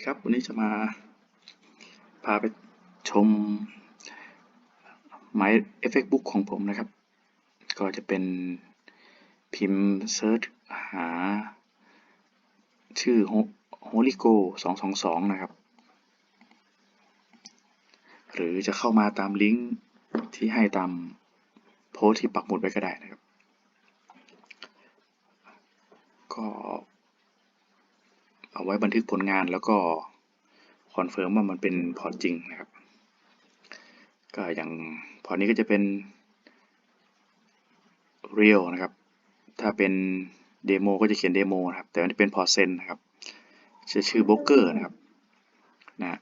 ดีครับ วันนี้จะมาพาไปชมไม้ Effect Book ของผมนะครับ ก็จะเป็นพิมพ์เซิร์ชหา ชื่อ Holigo 222นะครับ หรือจะเข้ามาตามลิงก์ที่ให้ตามโพสที่ปักหมุดไว้ก็ได้นะครับ ก็ เอาไว้บันทึกผลงานแล้วก็คอนเฟิร์มว่ามันเป็นพอร์ตจริงนะครับ ก็อย่างพอร์ตนี้ก็จะเป็น real นะครับ ถ้าเป็นเดโมก็จะเขียนเดโมนะครับ แต่อันนี้เป็นพอร์ตเซนนะครับจะชื่อ b บ o เกอร์นะครับนะ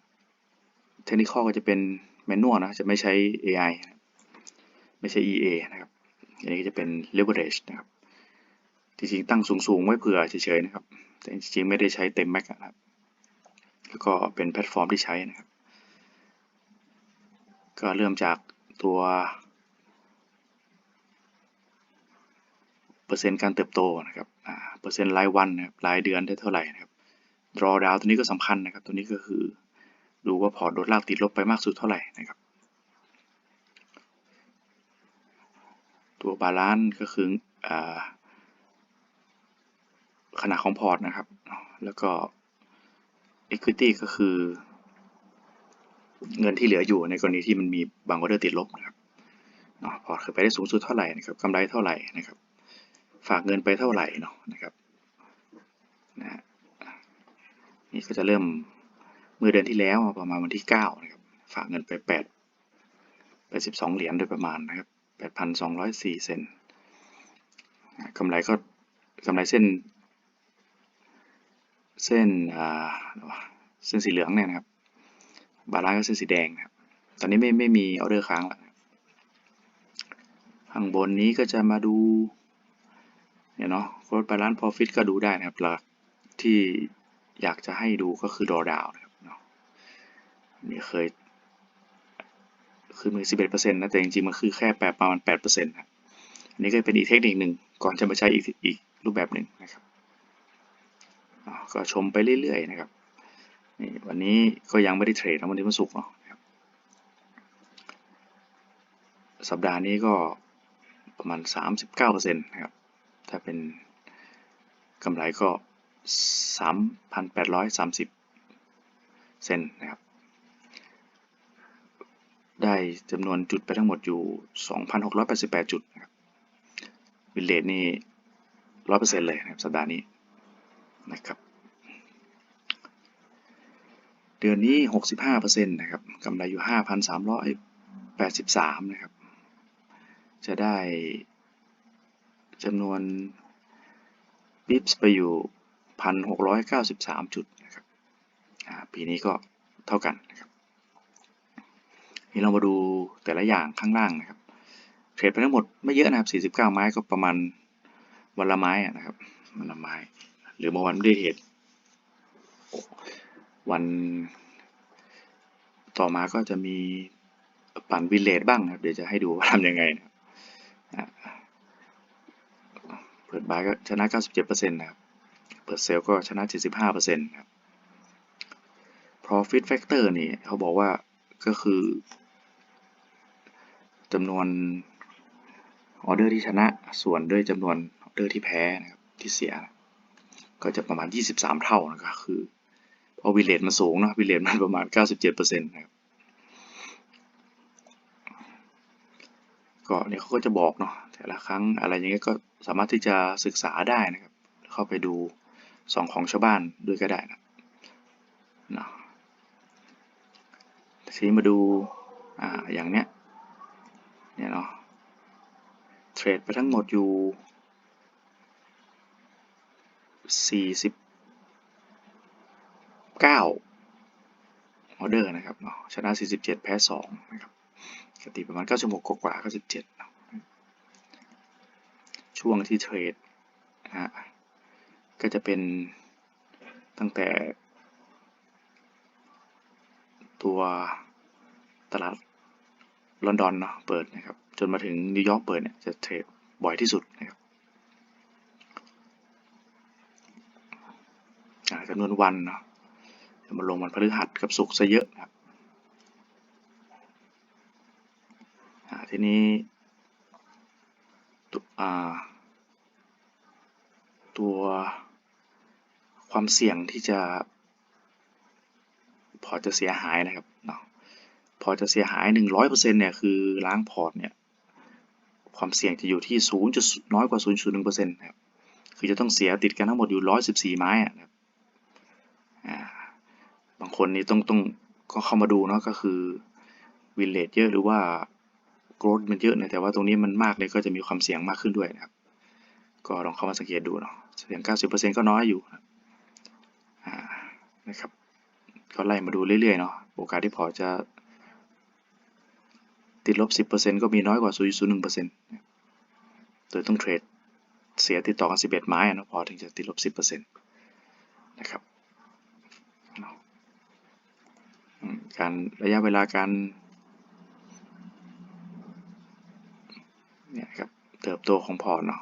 เทคนิคก็จะเป็นแมนนวลนะ จะไม่ใช้ AI ไม่ใช่ EA นะครับ อันนี้ก็จะเป็น leverage นะครับ จริงๆตั้งสูงๆไว้เผื่อเฉยๆนะครับ แต่จริงๆไม่ได้ใช้เต็มแม็กนะครับ แล้วก็เป็นแพลตฟอร์มที่ใช้นะครับ ก็เริ่มจากตัวเปอร์เซ็นต์การเติบโตนะครับเปอร์เซ็นต์รายวันนะครับรายเดือนได้เท่าไหร่นะครับ draw down ตัวนี้ก็สำคัญนะครับ ตัวนี้ก็คือดูว่าพอร์ตโดนลากติดลบไปมากสุดเท่าไหร่นะครับ ตัวบาลานซ์ก็คืออ ขนาดของพอร์ตนะครับ แล้วก็ equity ก็คือ เงินที่เหลืออยู่ในกรณีที่มันมีบางออเดอร์ติดลบนะครับพอร์ตเคยไปได้สูงสุดเท่าไหร่นะครับกำไรเท่าไหร่นะครับ ฝากเงินไปเท่าไหร่เนาะนะครับนะนี่ก็จะเริ่มเมื่อเดือนที่แล้วประมาณวันที่9นะครับฝากเงินไป8 82เหรียญโดยประมาณนะครับ8,204เซนกำไรก็กำไรเส้น เส้นเส้นสีเหลืองเนี่ยนะครับ บาลานซ์ก็เส้นสีแดงนะครับ ตอนนี้ไม่ไม่มีออเดอร์ค้างแล้วข้างบนนี้ก็จะมาดูเนี่ยเนาะโค้ดบาลานซ์พอฟิตก็ดูได้นะครับหลักที่อยากจะให้ดูก็คือดอดาวนะครับเนาะนี่เคยคือมือ11%นต์นะแต่จริงๆมันคือแค่แปประมาณ8%นะอันนี้ก็เป็นอีกเทคนิคหนึ่งก่อนจะมาใช้อีกอีกรูปแบบหนึ่งนะครับ ก็ชมไปเรื่อยๆนะครับนี่วันนี้ก็ยังไม่ได้เทรดนะวันนี้มันสุกร์เนาะสัปดาห์นี้ก็ประมาณ 39%นะครับ ถ้าเป็นกำไรก็ 3,830 เซนนะครับ ได้จำนวนจุดไปทั้งหมดอยู่ 2,688 จุดนะครับวิลเลตนี่ 100%เลยนะครับสัปดาห์นี้ นะครับ เดือนนี้ 65%นะครับกำไรอยู่ 5,383 นะครับ จะได้จำนวนบิปส์ไปอยู่ 1,693 จุดนะครับปีนี้ก็เท่ากันนะครับนี่เรามาดูแต่ละอย่างข้างล่างนะครับเทรดไปทั้งหมดไม่เยอะนะครับ 49 ไม้ก็ประมาณวันละไม้นะครับวันละไม้ หรือเมื่อวันไม่ได้เหตุวันต่อมาก็จะมีปั่นวิเลจบ้างครับ เดี๋ยวจะให้ดูว่าทำยังไงนะเปิดบายก็ชนะ 97%นะครับ เปิดเซลก็ชนะ 75%นะครับ profit factor นี่เขาบอกว่าก็คือจำนวนออเดอร์ที่ชนะส่วนด้วยจำนวนออเดอร์ที่แพ้นะครับที่เสีย ก็จะประมาณ 23 เท่านะครับคือพอวิเลตมันสูงนะวิเลตมันประมาณ 97%นะครับก็เนี่ยเขาก็จะบอกเนาะแต่ละครั้งอะไรอย่างเงี้ยก็สามารถที่จะศึกษาได้นะครับ เข้าไปดูสองของชาวบ้านด้วยก็ได้นะเนาะทีนี้มาดูอ่าอย่างเนี้ยเนี่ยเนาะเทรดไปทั้งหมดอยู่ 49ออเดอร์นะครับเนาะชนะ47แพ้2นะครับกติประมาณ9ชั่วโมงกว่าๆ97ช่วงที่เทรดนะฮะก็จะเป็นตั้งแต่ ตัวตลาดลอนดอนเนาะเปิดนะครับ จนมาถึงนิวยอร์กเปิดเนี่ยจะเทรดบ่อยที่สุดนะครับ จำนวนวันเนาะจะมาลงวันพฤหัสกับศุกร์ซะเยอะครับทีนี้ตัวตัวความเสี่ยงที่จะ พอจะเสียหายนะครับเนาะพอจะเสียหาย 100%เนี่ยคือล้างพอร์ตเนี่ยความเสี่ยงจะอยู่ที่ 0. จุดน้อยกว่า 0.1%นะครับคือจะต้องเสียติดกันทั้งหมดอยู่ 114 ไม้อะนะครับ คนนี้ต้องต้องก็เข้ามาดูเนาะก็คือวินเลทเยอะหรือว่ากรดมันเยอะนะแต่ว่าตรงนี้มันมากเนี่ยก็จะมีความเสี่ยงมากขึ้นด้วยนะครับ ก็ลองเข้ามาสังเกตดูเนาะเสี่ยง 90%ก็น้อยอยู่นะครับก็ไล่มาดูเรื่อยๆเนาะโอกาสที่พอจะติดลบ 10%ก็มีน้อยกว่า 0.01%โดยต้องเทรดเสียติดต่อกัน 11 ไม้นะพอถึงจะติดลบ 10%นะครับ การระยะเวลาการเนี่ยครับเติบโตของพอร์ตเนาะ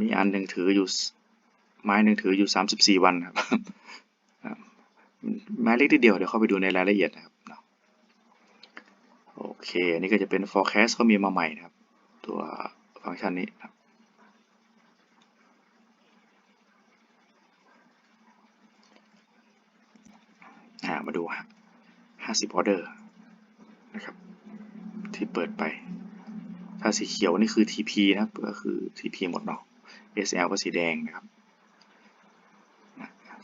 มีอันหนึ่งถืออยู่ไม้หนึ่งถืออยู่ 34 วันครับครับไม้เล็กนิดเดียวเดี๋ยวเข้าไปดูในรายละเอียดนะครับโอเค อันนี้ก็จะเป็น forecast เขามีมาใหม่นะครับ ตัวฟังก์ชันนี้ครับ อ่ามาดูฮะ50ออเดอร์นะครับที่เปิดไป ถ้าสีเขียวนี่คือ TP นะครับก็คือ TP หมดเนาะ SL ก็สีแดงนะครับ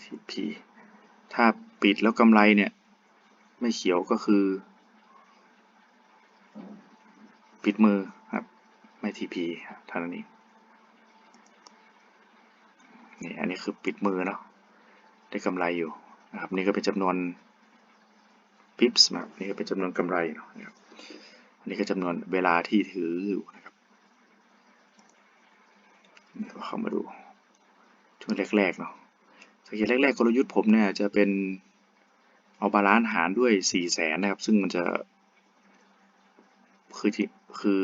TP ถ้าปิดแล้วกำไรเนี่ย ไม่เขียวก็คือ ปิดมือครับ ไม่ TP เท่านั้นเองนี่อันนี้คือปิดมือเนาะได้กำไรอยู่ นะครับนี่ก็เป็นจำนวน pips นะครับนี่ก็เป็นจำนวนกำไรเนาะนะครับอันนี้ก็จำนวนเวลาที่ถืออยู่นะครับเข้ามาดูช่วงแรกๆเนาะสังเกตแรกๆกลยุทธ์ผมเนี่ยจะเป็นเอาบาลานซ์หารด้วยสี่แสนนะครับ ซึ่งมันจะคือที่คือ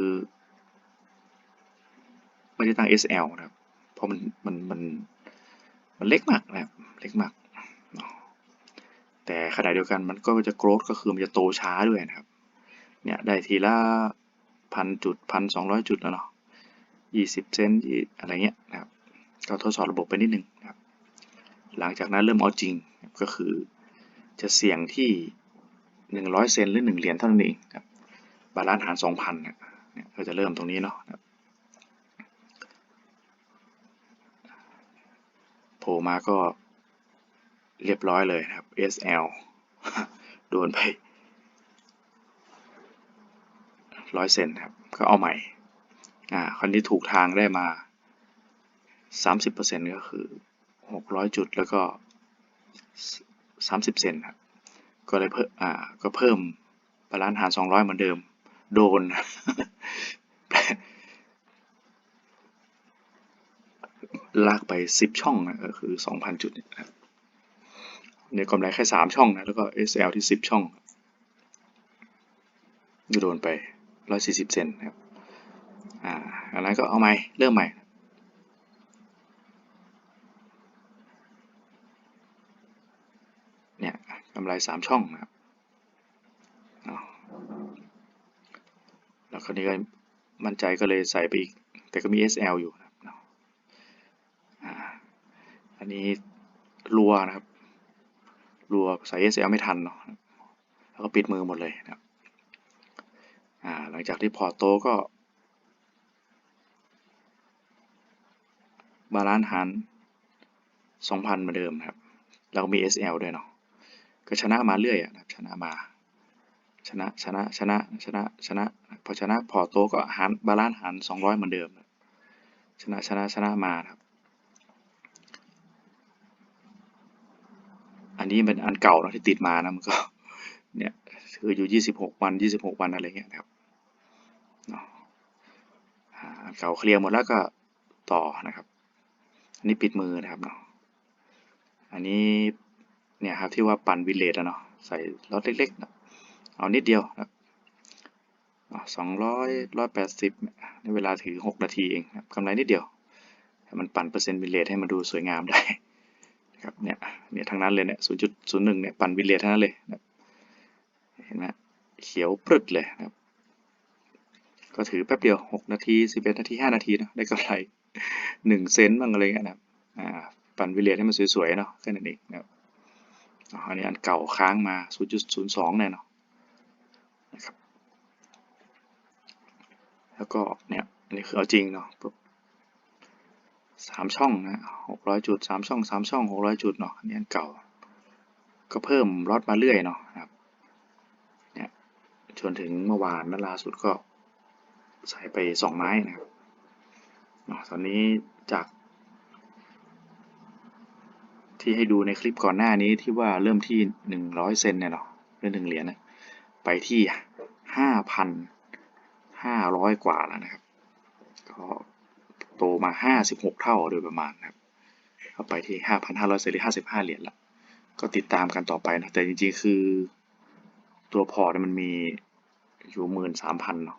ไม่ได้ตั้ง SL นะครับ เพราะมันมันมันมันเล็กมากนะครับ เล็กมาก แต่ขณะเดียวกันมันก็จะโกรธก็คือมันจะโตช้าด้วยนะครับ เนี่ยได้ทีละพันจุดพันสองร้อยจุดแล้วเนาะยี่สิบเซนอะไรเงี้ยนะครับก็ทดสอบระบบไปนิดนึงนะครับ หลังจากนั้นเริ่มเอาจริงก็คือจะเสี่ยงที่100เซนหรือ1เหรียญเท่านั้นเองครับบาลานซ์หาร2,000เนี่ยก็จะเริ่มตรงนี้เนาะโผล่มาก็ เรียบร้อยเลยนะครับ SL โดนไปร้อยเซนครับ ก็เอาใหม่ อ่าคราวนี้ถูกทางได้มา 30%ก็คือ 600 จุดแล้วก็ 30 เซนครับ ก็เลยเพิ่ม อ่า ก็เพิ่มบาลานซ์หาร 200 เหมือนเดิม โดน ลากไป 10 ช่องนะก็คือ 2,000 จุดนะครับ ในกำไรแค่ 3 ช่องนะ แล้วก็ SL ที่ 10 ช่องโดนไป 140 เซนครับ อ่า อันนั้นก็เอาใหม่ เริ่มใหม่ เนี่ยกำไร 3 ช่องนะครับแล้วคราวนี้ก็มั่นใจก็เลยใส่ไปอีก แต่ก็มี SL อยู่นะครับอันนี้รัวนะครับ รัวใส่ SL ไม่ทันเนาะแล้วก็ปิดมือหมดเลยนะครับหลังจากที่พอโตก็ บาลานซ์หาร2,000เหมือนเดิมนะครับแล้วก็มี SL ด้วยเนาะก็ชนะมาเรื่อยนะครับชนะมา ชนะชนะชนะชนะชนะพอชนะพอโตก็หารบาลานซ์หาร200เหมือนเดิม ชนะชนะชนะมาครับ อันนี้เป็นอันเก่าเนาะที่ติดมานะมันก็เนี่ยคืออยู่ 26 วัน 26 วันอะไรเงี้ยครับเนาะอันเก่าเคลียร์หมดแล้วก็ต่อนะครับ อันนี้ปิดมือนะครับเนาะอันนี้เนี่ยครับที่ว่าปั่นวิเลตอะเนาะใส่ล็อตเล็กๆนะเอานิดเดียวนะสองร้อยร้อยแปดสิบในเวลาถือหกนาทีเองครับกำไรนิดเดียว มันปั่นเปอร์เซ็นต์วิเลตให้มันดูสวยงามได้ ครับเนี่ยเนี่ยทั้งนั้นเลยเนี่ยศูนย์จุดศูนย์หนึ่งเนี่ยปั่นวิเลียทั้งนั้นเลยนะเห็นไหมเขียวปรึดเลยนะครับ ก็ถือแป๊บเดียวหกนาทีสิบเอ็ดนาทีห้านาทีเนะได้กำไรหนึ่งเซนต์บ้างอะไรเงี้ยนะครับอ่าปั่นวิเลียให้มันสวยๆเนาะแค่นั้นเองนะครับอ๋ออันนี้อันเก่าค้างมา 0.02เนี่ยเนาะนะครับแล้วก็เนี่ยอันนี้คือเอาจริงเนาะ สามช่องนะหกร้อยจุดสามช่องสามช่องหกร้อยจุดเนาะอันนี้อันเก่า ก็เพิ่มลดมาเรื่อยเนาะนะครับเนี่ยจนถึงเมื่อวานนั่นล่าสุดก็ใส่ไปสองไม้นะครับเนาะตอนนี้จาก ที่ให้ดูในคลิปก่อนหน้านี้ที่ว่าเริ่มที่หนึ่งร้อยเซนเนี่ยเนาะเรื่องหนึ่งเหรียญนะไปที่ห้าพันห้าร้อยกว่าแล้วนะครับก็ โตมาห้าสิบหกเท่าโดยประมาณนะครับก็ไปที่ห้าพันห้าร้อยเซนหรือ55 เหรียญละก็ติดตามกันต่อไปนะแต่จริงๆ คือ ตัวพอร์ตมันมีอยู่หมื่นสามพันเนาะ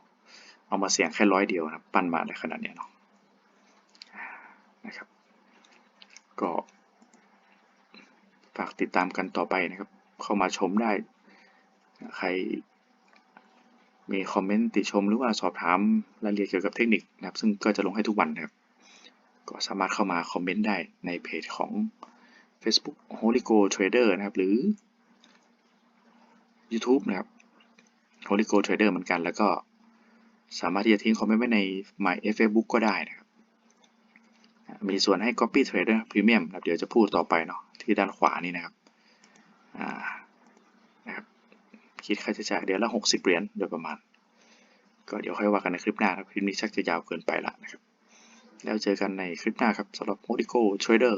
เอามาเสี่ยงแค่ร้อยเดียวนะปั้นมาในขนาดเนี้ยเนาะนะครับ ก็ฝากติดตามกันต่อไปนะครับ เข้ามาชมได้ ใคร มีคอมเมนต์ติชมหรือว่าสอบถามรายละเอียดเกี่ยวกับเทคนิคนะครับ ซึ่งก็จะลงให้ทุกวันนะครับ ก็สามารถเข้ามาคอมเมนต์ได้ในเพจของ Facebook Holy Go Trader นะครับ หรือ YouTube นะครับ Holy Go Trader เหมือนกัน แล้วก็สามารถที่จะทิ้งคอมเมนต์ไว้ใน My Facebook ก็ได้นะครับ มีส่วนให้ Copy Trader Premium นะครับเดี๋ยวจะพูดต่อไปเนาะที่ด้านขวานี่นะครับอ่านะครับ คิดค่าใช้จ่ายเดือนละ 60 เหรียญโดยประมาณ ก็เดี๋ยวค่อยว่ากันในคลิปหน้าครับ คลิปนี้ชักจะยาวเกินไปละนะครับ แล้วเจอกันในคลิปหน้าครับสำหรับ Modico Trader